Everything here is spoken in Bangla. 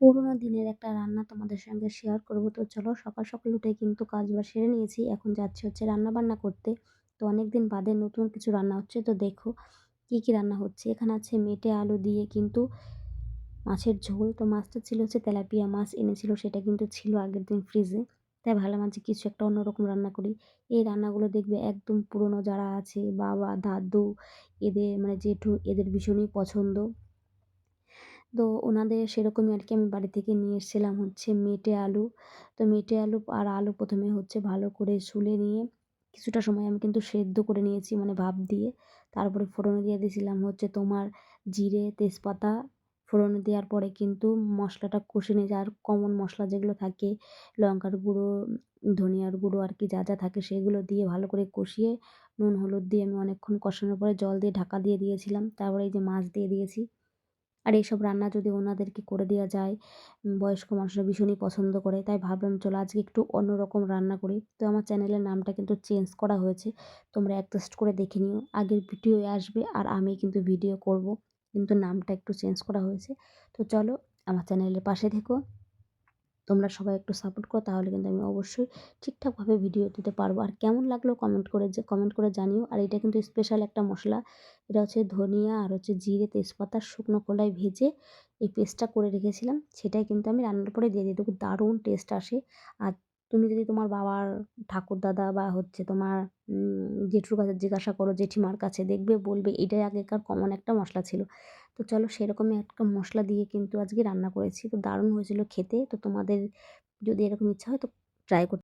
পুরোনো দিনের একটা রান্না তোমাদের সঙ্গে শেয়ার করব। তো চলো সকাল সকাল উঠে কিন্তু কাজ বাজ সেরে নিয়েছি। এখন যাচ্ছি হচ্ছে রান্না বান্না করতে। তো অনেক দিন বাদে নতুন কিছু রান্না হচ্ছে। তো দেখো কি কি রান্না হচ্ছে? এখানে আছে মেটে আলু দিয়ে কিন্তু মাছের ঝোল। তো মাছটা ছিল হচ্ছে তেলাপিয়া মাছ এনেছিল, সেটা কিন্তু ছিল আগের দিন ফ্রিজে তাই ভাবলাম আজকে কিছু একটা অন্যরকম রান্না করি। এই রান্নাগুলো দেখবে একদম পুরনো যারা আছে, বাবা, দাদু, এদের মানে জেঠু, এদের ভীষণই পছন্দ। তো ওনাদের সেরকমই আর কি আমি বাড়ি থেকে নিয়ে এসেছিলাম হচ্ছে মেটে আলু। তো মেটে আলু আর আলু প্রথমে হচ্ছে ভালো করে শুলে নিয়ে কিছুটা সময় আমি কিন্তু সেদ্ধ করে নিয়েছি মানে ভাপ দিয়ে। তারপরে ফোড়নে দিয়ে দিয়েছিলাম হচ্ছে তোমার জিরে, তেজপাতা। ফোড়নে দেওয়ার পরে কিন্তু মশলাটা কষে নিয়ে আর কমন মশলা যেগুলো থাকে, লঙ্কার গুঁড়ো, ধনিয়ার গুঁড়ো আর কি যা যা থাকে সেগুলো দিয়ে ভালো করে কষিয়ে নুন, হলুদ দিয়ে আমি অনেকক্ষণ কষানোর পরে জল দিয়ে ঢাকা দিয়ে দিয়েছিলাম। তারপরে এই যে মাছ দিয়ে দিয়েছি। আর এইসব রান্না যদি ওনাদেরকে করে দেওয়া যায় বয়স্ক মানুষরা ভীষণই পছন্দ করে, তাই ভাবলাম চলো আজকে একটু অন্যরকম রান্না করি। তো আমার চ্যানেলের নামটা কিন্তু চেঞ্জ করা হয়েছে, তোমরা অ্যাডজাস্ট করে দেখে নিও, আগের ভিডিওয়ে আসবে আর আমি কিন্তু ভিডিও করব, কিন্তু নামটা একটু চেঞ্জ করা হয়েছে। তো চলো আমার চ্যানেলের পাশে থেকো। তোমরা সবাই একটু সাপোর্ট করো, তাহলে কিন্তু আমি অবশ্যই ঠিকঠাকভাবে ভিডিও দিতে পারব। আর কেমন লাগল কমেন্ট করে যে কমেন্ট করে জানিও। আর এটা কিন্তু স্পেশাল একটা মশলা। এটা হচ্ছে ধনিয়া আর হচ্ছে জিরে, তেজপাতা, শুকনো কলায় ভেজে এই পেস্টটা করে রেখেছিলাম। সেটাই কিন্তু আমি রান্নার পরে দিয়ে দিই। দেখো দারুণ টেস্ট আসে। আর তুমি যদি তোমার বাবার ঠাকুর দাদা বা হচ্ছে তোমার জেঠুর কাছে জিজ্ঞাসা করো, জেঠিমার কাছে দেখবে, বলবে এটাই আগেকার কমন একটা মশলা ছিল। তো চলো সেরকমই একটা মশলা দিয়ে কিন্তু আজকে রান্না করেছি। তো দারুণ হয়েছিল খেতে। তো তোমাদের যদি এরকম ইচ্ছা হয় তো ট্রাই করতে